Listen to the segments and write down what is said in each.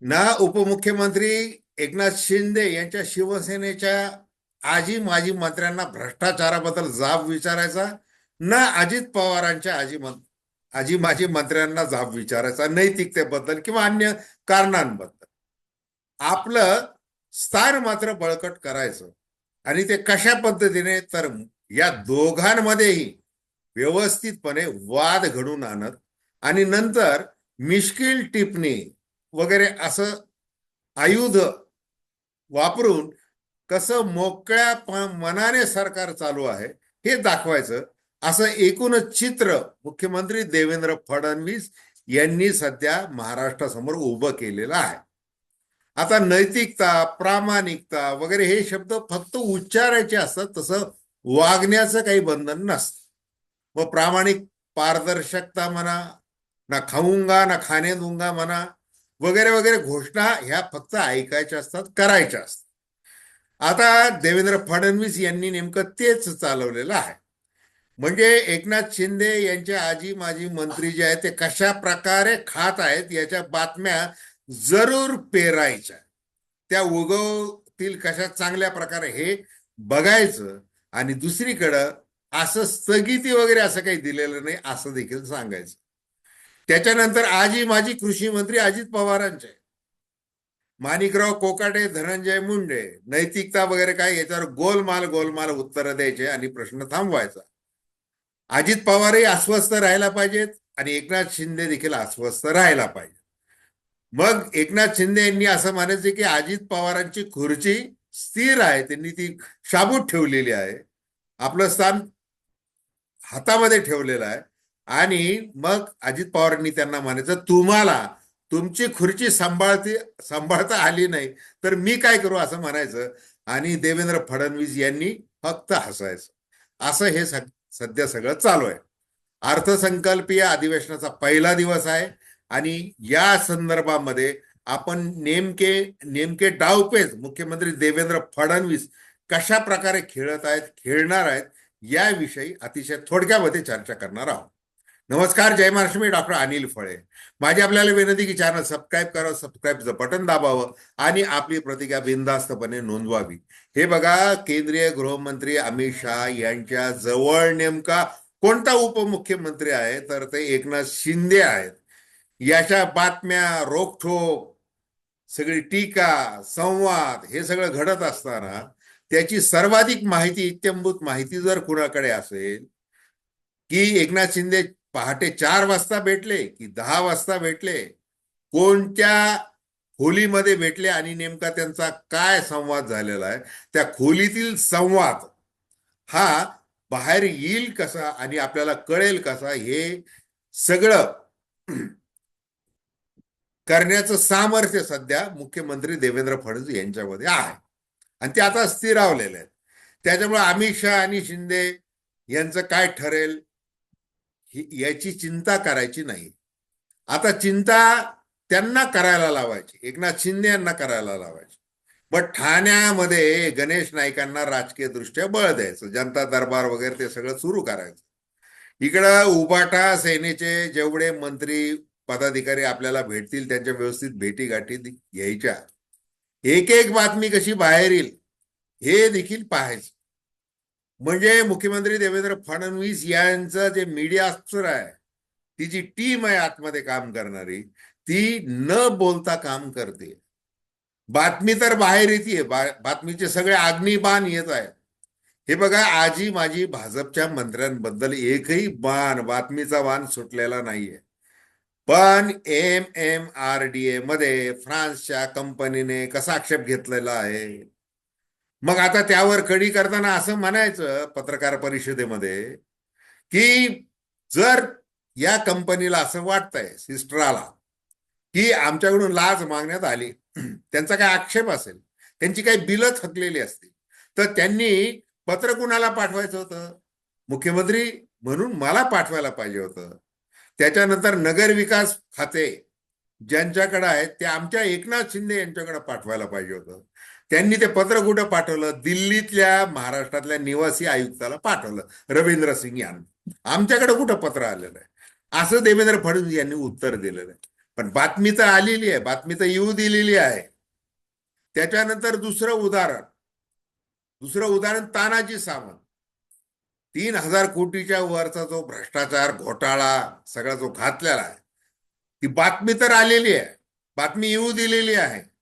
ना उपमुख्यमंत्री एकनाथ शिंदे यांच्या शिवसेनेच्या आजी माजी मंत्र्यांना भ्रष्टाचाराबद्दल जाब विचारायचा ना अजित पवारांच्या आजी मं- आजी माजी मंत्र्यांना जाब विचारायचा नैतिकतेबद्दल किंवा अन्य कारणांबद्दल. आपलं स्थान मात्र बळकट करायचं. आणि ते कशा पद्धतीने तर या दोघांमध्येही व्यवस्थितपणे वाद घडून आणत आणि नंतर मिश्किल टिपणी वगैरे असं आयुध वापरून कसं मोकळ्या मनाने सरकार चालू आहे हे दाखवायचं. असं एकूणच चित्र मुख्यमंत्री देवेंद्र फडणवीस यांनी सध्या महाराष्ट्रासमोर उभं केलेलं आहे. आता नैतिकता प्रामाणिकता वगैरे हे शब्द फक्त उच्चारायचे असतात तसं वागण्याचं काही बंधन नसतं. मग प्रामाणिक पारदर्शकता म्हणा ना खाऊंगा ना खाणे दूंगा म्हणा वगैरे वगैरे घोषणा ह्या फक्त ऐकायच्या असतात करायच्या असतात. आता देवेंद्र फडणवीस यांनी नेमकं तेच चालवलेलं आहे. म्हणजे एकनाथ शिंदे यांचे आजी माजी मंत्री जे आहेत ते कशा प्रकारे खात आहेत याच्या बातम्या जरूर पेरायच्या. त्या उगवतील कशा चांगल्या प्रकारे हे बघायचं आणि दुसरीकडं असं स्थगिती वगैरे असं काही दिलेलं नाही असं देखील सांगायचं. त्याच्यानंतर आजी माजी कृषी मंत्री अजित पवारांचे. माणिकराव कोकाटे धनंजय मुंडे नैतिकता वगैरे काय याच्यावर गोलमाल गोलमाल उत्तर द्यायचे आणि प्रश्न थांबवायचा. अजित पवारही अस्वस्थ राहायला पाहिजेत आणि एकनाथ शिंदे देखील अस्वस्थ राहायला पाहिजे मग एकनाथ शिंदे यांनी असं मानायचं की अजित पवारांची खुर्ची स्थिर आहे त्यांनी ती शाबूत ठेवलेली आहे. आपलं स्थान हातामध्ये ठेवलेलं आहे. आणि मग अजित पवारांनी त्यांना म्हणायचं तुम्हाला तुमची खुर्ची सांभाळती सांभाळता आली नाही तर मी काय करू असं म्हणायचं. आणि देवेंद्र फडणवीस यांनी फक्त हसायचं. असं हे सध्या सगळं चालू आहे. अर्थसंकल्पीय अधिवेशनाचा पहिला दिवस आहे. आणि या संदर्भामध्ये आपण नेमके नेमके डावपेच मुख्यमंत्री देवेंद्र फडणवीस कशा प्रकारे खेळत आहेत खेळणार आहेत याविषयी अतिशय थोडक्यामध्ये चर्चा करणार आहोत. नमस्कार जय महाराष्ट्र डॉक्टर अनिल फळे. माझी आपल्याला विनंती की चॅनल सबस्क्राईब करा सबस्क्राईबचं बटन दाबावं आणि आपली प्रतिज्ञा बिनधास्तपणे नोंदवावी. हे बघा केंद्रीय गृहमंत्री अमित शहा यांच्या जवळ नेमका कोणता उपमुख्यमंत्री आहे? तर ते एकनाथ शिंदे आहेत. याच्या बातम्या रोखोक सगळी टीका संवाद हे सगळं घडत असताना त्याची सर्वाधिक माहिती इत्यंभूत माहिती जर कुणाकडे असेल की एकनाथ शिंदे पहाटे चार वाजता भेटले की दहा वाजता भेटले कोणत्या खोलीमध्ये भेटले आणि नेमका त्यांचा काय संवाद झालेला आहे त्या खोलीतील संवाद हा बाहेर येईल कसा आणि आपल्याला कळेल कसा हे सगळं करण्याचं सामर्थ्य सध्या मुख्यमंत्री देवेंद्र फडणवीस यांच्यामध्ये आहे. आणि ते आता स्थिरावलेले आहेत. त्याच्यामुळे अमित शहा आणि शिंदे यांचं काय ठरेल? याची चिंता करायची नाही. आता चिंता त्यांना करायला लावायची. एकनाथ शिंदे यांना करायला लावायची. पण ठाण्यामध्ये गणेश नाईकांना राजकीय दृष्ट्या बळ द्यायचं. जनता दरबार वगैरे ते सगळं सुरू करायचं. इकडं उबाटा सेनेचे जेवढे मंत्री पदाधिकारी आपल्याला भेटतील त्यांच्या व्यवस्थित भेटीगाठी गाठी घ्यायच्या. एक एक बातमी कशी बाहेर येईल हे देखील पाहायचं. म्हणजे मुख्यमंत्री देवेंद्र फडणवीस यांचं जे मीडिया अफसर आहे ती जी टीम आहे आतमध्ये काम करणारी ती न बोलता काम करते. बातमी तर बाहेर येते बातमीचे सगळे अग्निबाण येत आहे हे बघा आजी माझी भाजपच्या मंत्र्यांबद्दल एकही बाण बातमीचा बाण सुटलेला नाहीये. पण M M R D A मध्ये फ्रान्सच्या कंपनीने कसा आक्षेप घेतलेला आहे? मग आता त्यावर कडी करताना असं म्हणायचं पत्रकार परिषदेमध्ये की जर या कंपनीला असं वाटतंय सिस्टराला की आमच्याकडून लाच मागण्यात आली त्यांचा काय आक्षेप असेल त्यांची काही बिलं थकलेली असतील तर त्यांनी पत्र कुणाला पाठवायचं होतं? मुख्यमंत्री म्हणून मला पाठवायला पाहिजे होतं. त्याच्यानंतर नगर विकास खाते ज्यांच्याकडे आहेत ते आमच्या एकनाथ शिंदे यांच्याकडे पाठवायला पाहिजे होतं. त्यांनी ते पत्र कुठं पाठवलं? दिल्लीतल्या महाराष्ट्रातल्या निवासी आयुक्ताला पाठवलं रवींद्र सिंग यांना. आमच्याकडे कुठं पत्र आलेलं आहे? असं देवेंद्र फडणवीस यांनी उत्तर दिलेलं आहे. पण बातमी तर आलेली आहे बातमी तर येऊ दिलेली आहे. त्याच्यानंतर दुसरं उदाहरण. दुसरं उदाहरण तानाजी सावंत. तीन हजार कोटीच्या वरचा जो भ्रष्टाचार घोटाळा सगळा जो घातलेला आहे ती बातमी तर आलेली आहे. बातमी येऊ दिलेली आहे.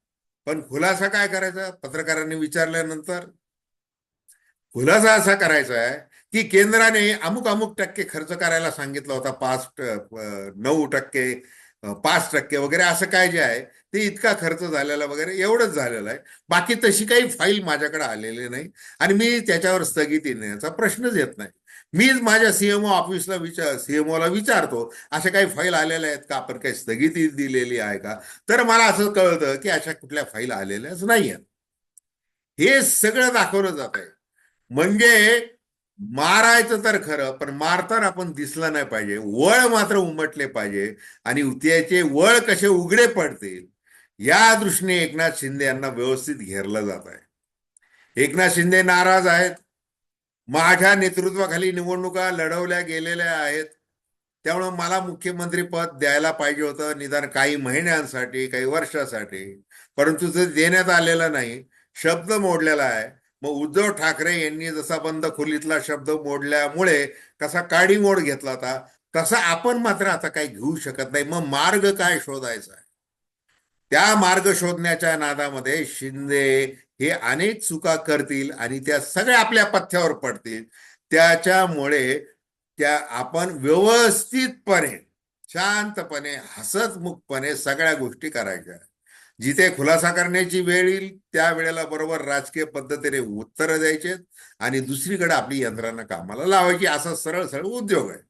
पण खुलासा काय करायचा? पत्रकारांनी विचारल्यानंतर खुलासा असा करायचा आहे की केंद्राने अमुक अमुक टक्के खर्च करायला सांगितला होता पाच नऊ टक्के पाच टक्के वगैरे असं काय जे आहे ते इतका खर्च झालेला वगैरे एवढंच झालेलं आहे. बाकी तशी काही फाईल माझ्याकडे आलेली नाही आणि मी त्याच्यावर स्थगिती नेण्याचा प्रश्नच येत नाही. मीच माझ्या सीएमओ ऑफिसला विचार सीएमओला विचारतो अशा काही फाईल आलेल्या आहेत का? आपण काही स्थगिती दिलेली आहे का? तर मला असं कळतं की अशा कुठल्या फाईल आलेल्याच नाही आहेत हे सगळं दाखवलं जात आहे म्हणजे मारायचं तर खरं पण मारताना आपण दिसलं नाही पाहिजे. वळ मात्र उमटले पाहिजे आणि त्याचे वळ कसे उघडे पडतील या दृष्टीने एकनाथ शिंदे यांना व्यवस्थित घेरलं जात आहे एकनाथ शिंदे नाराज आहेत. माझ्या नेतृत्वाखाली निवडणुका लढवल्या गेलेल्या आहेत. त्यामुळं मला मुख्यमंत्री पद द्यायला पाहिजे होतं निदान काही महिन्यांसाठी काही वर्षासाठी. परंतु ते देण्यात आलेलं नाही शब्द मोडलेला आहे. मग उद्धव ठाकरे यांनी जसा बंद खोलीतला शब्द मोडल्यामुळे कसा काडी मोड घेतला होता. तसा आपण मात्र आता काही घेऊ शकत नाही. मग मार्ग काय शोधायचा त्या मार्ग शोधण्याच्या नादामध्ये शिंदे हे अनेक चुका करतील आणि त्या सगळ्या आपल्या पथ्यावर पडतील. त्याच्यामुळे त्या आपण व्यवस्थितपणे शांतपणे हसतमुखपणे सगळ्या गोष्टी करायच्या. जिथे खुलासा करण्याची वेळ येईल त्या वेळेला बरोबर राजकीय पद्धतीने उत्तरं द्यायचे आणि दुसरीकडे आपली यंत्रणा कामाला लावायची. असा सरळ सरळ उद्योग आहे.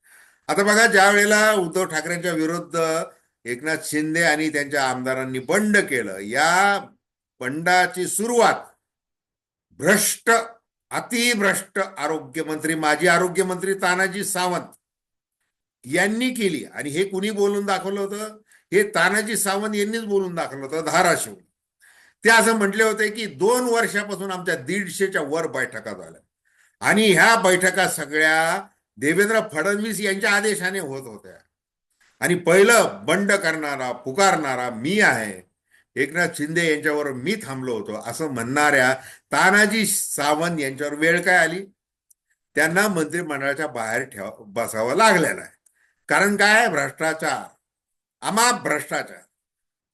आता बघा ज्या वेळेला उद्धव ठाकरेंच्या विरुद्ध एकनाथ शिंदे आणि त्यांच्या आमदारांनी बंड केलं या बंडाची सुरुवात भ्रष्ट अतिभ्रष्ट आरोग्यमंत्री माजी आरोग्यमंत्री तानाजी सावंत यांनी केली. आणि हे कुणी बोलून दाखवलं होतं? हे तानाजी सावंत यांनीच बोलून दाखवलं होतं धाराशिव. ते असं म्हटले होते की दोन वर्षापासून आमच्या दीडशेच्या वर बैठका झाल्या. आणि ह्या बैठका सगळ्या देवेंद्र फडणवीस यांच्या आदेशाने होत होत्या. आणि पहिलं बंड करणारा पुकारणारा मी आहे. एकनाथ शिंदे यांच्यावर मी थांबलो होतो. असं म्हणणाऱ्या तानाजी सावंत यांच्यावर वेळ काय आली? त्यांना मंत्रिमंडळाच्या बाहेर ठेव बसावं लागलेलं आहे कारण काय? भ्रष्टाचार. अमाप भ्रष्टाचार.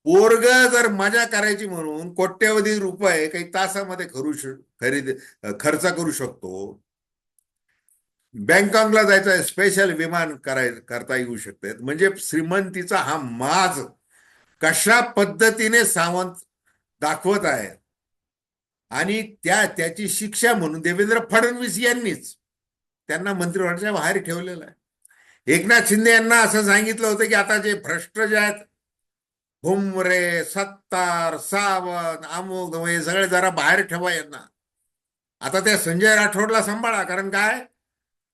पोरग जर मजा करायची म्हणून कोट्यवधी रुपये काही तासामध्ये खरू खरेदी खर्च करू शकतो. बँकॉकला जायचं स्पेशल विमान कराय करता येऊ शकते. म्हणजे श्रीमंतीचा हा माज कशा पद्धतीने सावंत दाखवत आहे आणि त्या त्याची शिक्षा म्हणून देवेंद्र फडणवीस यांनीच त्यांना मंत्रिमंडळाच्या बाहेर ठेवलेलं आहे. एकनाथ शिंदे यांना असं सांगितलं होतं की आता जे भ्रष्ट जे आहेत भुमरे सत्तार सावंत अमुक हे सगळे जरा बाहेर ठेवा यांना. आता त्या संजय राठोडला सांभाळा कारण काय?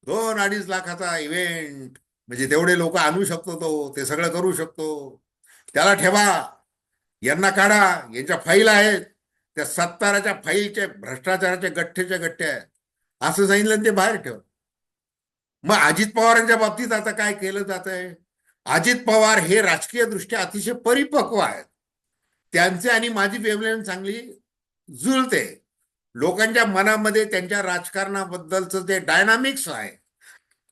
दोन अडीच लाखाचा इव्हेंट म्हणजे तेवढे लोक आणू शकतो तो ते सगळं करू शकतो. त्याला ठेवा. यांना काढा. यांच्या फाईल आहेत. त्या सत्ताराच्या फाईलचे भ्रष्टाचाराचे गठ्ठेचे गठ्ठे आहेत. असं सांगितलं आणि ते बाहेर ठेव. मग अजित पवारांच्या बाबतीत आता काय केलं जात आहे अजित पवार हे राजकीय दृष्ट्या अतिशय परिपक्व आहेत. त्यांचे आणि माझी वेवलेन चांगली जुळते. लोकांच्या मनामध्ये त्यांच्या राजकारणाबद्दलचं जे डायनामिक्स आहे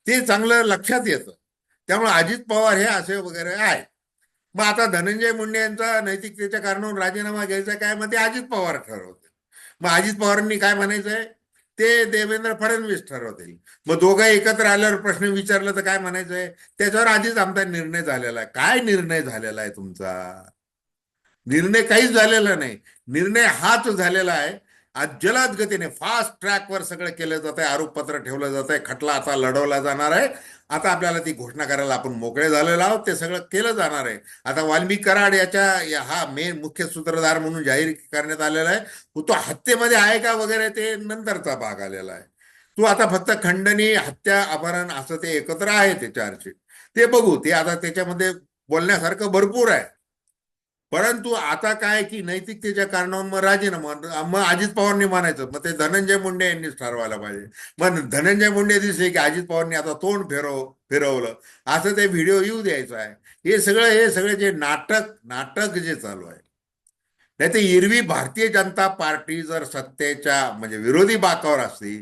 ते चांगलं लक्षात येतं. त्यामुळे अजित पवार हे असे वगैरे आहेत. मग आता धनंजय मुंडे यांचा नैतिकतेच्या कारणावरून राजीनामा घ्यायचा काय? मग ते अजित पवार ठरवतील. मग अजित पवारांनी काय म्हणायचंय? ते देवेंद्र फडणवीस ठरवतील. मग दोघं एकत्र आल्यावर प्रश्न विचारला तर काय म्हणायचंय? त्याच्यावर आधीच आमचा निर्णय झालेला आहे. काय निर्णय झालेला आहे तुमचा? निर्णय काहीच झालेला नाही. निर्णय हाच झालेला आहे. आज जलद गतीने फास्ट ट्रॅकवर सगळं केलं जात आहे आरोपपत्र ठेवलं जात आहे खटला आता लढवला जाणार आहे. आता आपल्याला ती घोषणा करायला आपण मोकळे झालेलो आहोत ते सगळं केलं जाणार आहे. आता वाल्मिक कराड याच्या या- हा मेन मुख्य सूत्रधार म्हणून जाहीर करण्यात आलेला आहे. तो हत्येमध्ये आहे का वगैरे ते नंतरचा भाग आलेला आहे. तू आता फक्त खंडणी हत्या अपहरण असं ते एकत्र आहे ते चार्जशीट ते बघू ते आता त्याच्यामध्ये बोलण्यासारखं भरपूर आहे. परंतु आता काय की नैतिकतेच्या कारणावरून मग राजीनामा मग अजित पवारनी मानायचं. मग ते धनंजय मुंडे यांनीच ठरवायला पाहिजे. मग धनंजय मुंडे दिसले की अजित पवारनी आता तोंड फिरव फिरवलं. असं ते व्हिडिओ येऊ द्यायचं आहे. हे सगळं हे सगळे जे नाटक नाटक जे चालू आहे. नाही ते एरवी भारतीय जनता पार्टी जर सत्तेच्या म्हणजे विरोधी बाकावर असती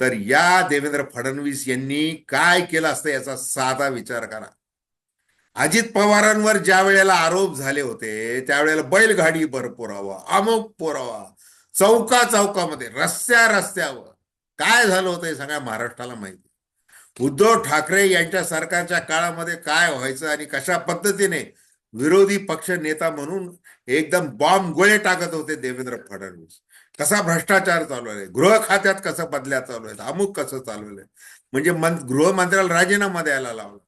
तर या देवेंद्र फडणवीस यांनी काय केलं असतं याचा साधा विचार करा. अजित पवारांवर ज्या वेळेला आरोप झाले होते त्यावेळेला बैलगाडीवर पुरावा अमुक पुरावा चौका चौकामध्ये रस्त्या रस्त्यावर. काय झालं होतं हे सगळ्या महाराष्ट्राला माहिती उद्धव ठाकरे यांच्या सरकारच्या काळामध्ये काय व्हायचं आणि कशा पद्धतीने विरोधी पक्ष नेता म्हणून एकदम बॉम्ब गोळे टाकत होते देवेंद्र फडणवीस. कसा भ्रष्टाचार चालू आहे? गृह खात्यात कसं बदल्या चालू आहेत? अमुक कसं चालू आहे? म्हणजे मन गृहमंत्र्याला राजीनामा द्यायला लावला.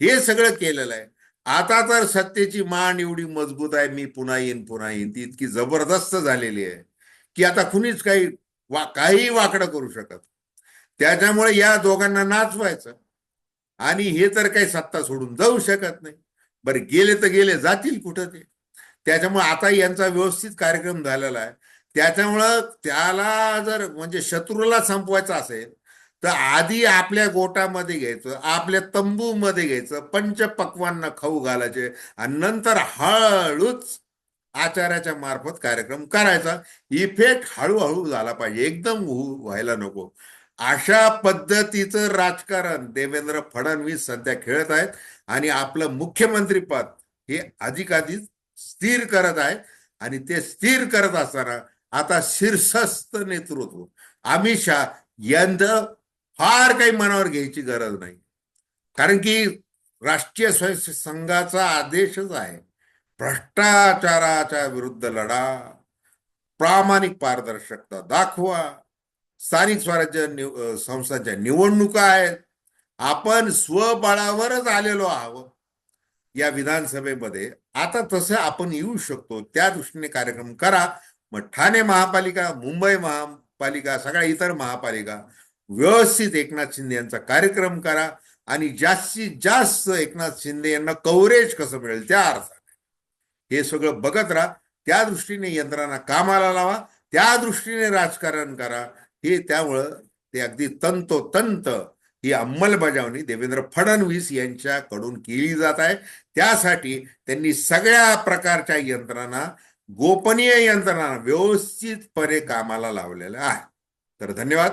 हे सगळं केलेलं आहे. आता तर सत्तेची मान एवढी मजबूत आहे मी पुन्हा येईन पुन्हा येईन. ती इतकी जबरदस्त झालेली आहे की आता कुणीच काही वा काही वाकडं करू शकत. त्याच्यामुळे या दोघांना नाचवायचं. आणि हे तर काही सत्ता सोडून जाऊ शकत नाही. बरं गेले तर गेले जातील कुठं ते? त्याच्यामुळे आता यांचा व्यवस्थित कार्यक्रम झालेला आहे. त्याच्यामुळं त्याला जर म्हणजे शत्रूला संपवायचं असेल तर आधी आपल्या गोटामध्ये घ्यायचं आपल्या तंबूमध्ये घ्यायचं पंचपक्वांना खाऊ घालायचे आणि नंतर हळूच आचार्याच्या मार्फत कार्यक्रम करायचा. इफेक्ट हळूहळू झाला पाहिजे. एकदम व्हायला नको. अशा पद्धतीचं राजकारण देवेंद्र फडणवीस सध्या खेळत आहेत आणि आपलं मुख्यमंत्रीपद हे अधिकाधिक स्थिर करत आहेत आणि ते स्थिर करत असताना आता शीर्षस्थ नेतृत्व अमित शहा यंदा फार काही मनावर घ्यायची गरज नाही. कारण की राष्ट्रीय स्वयंसेवक संघाचा आदेशच आहे. भ्रष्टाचाराच्या विरुद्ध लढा प्रामाणिक पारदर्शकता दाखवा स्थानिक स्वराज्य निव- संस्थांच्या निवडणुका आहेत. आपण स्वबळावरच आलेलो आहोत. या विधानसभेमध्ये आता तसं आपण येऊ शकतो. त्या दृष्टीने कार्यक्रम करा. मग ठाणे महापालिका मुंबई महापालिका सगळ्या इतर महापालिका व्यवस्थित एकनाथ शिंदे यांचा कार्यक्रम करा आणि जास्तीत जास्त एकनाथ शिंदे यांना कव्हरेज कसं मिळेल त्या अर्थाने. हे सगळं बघत राहा. त्या दृष्टीने यंत्रणा कामाला लावा. त्या दृष्टीने राजकारण करा. हे त्यामुळं ते अगदी तंतोतंत ही अंमलबजावणी देवेंद्र फडणवीस यांच्याकडून केली जात आहे. त्यासाठी त्यांनी सगळ्या प्रकारच्या यंत्रणा गोपनीय यंत्रणा व्यवस्थितपणे कामाला लावलेल्या आहे तर धन्यवाद.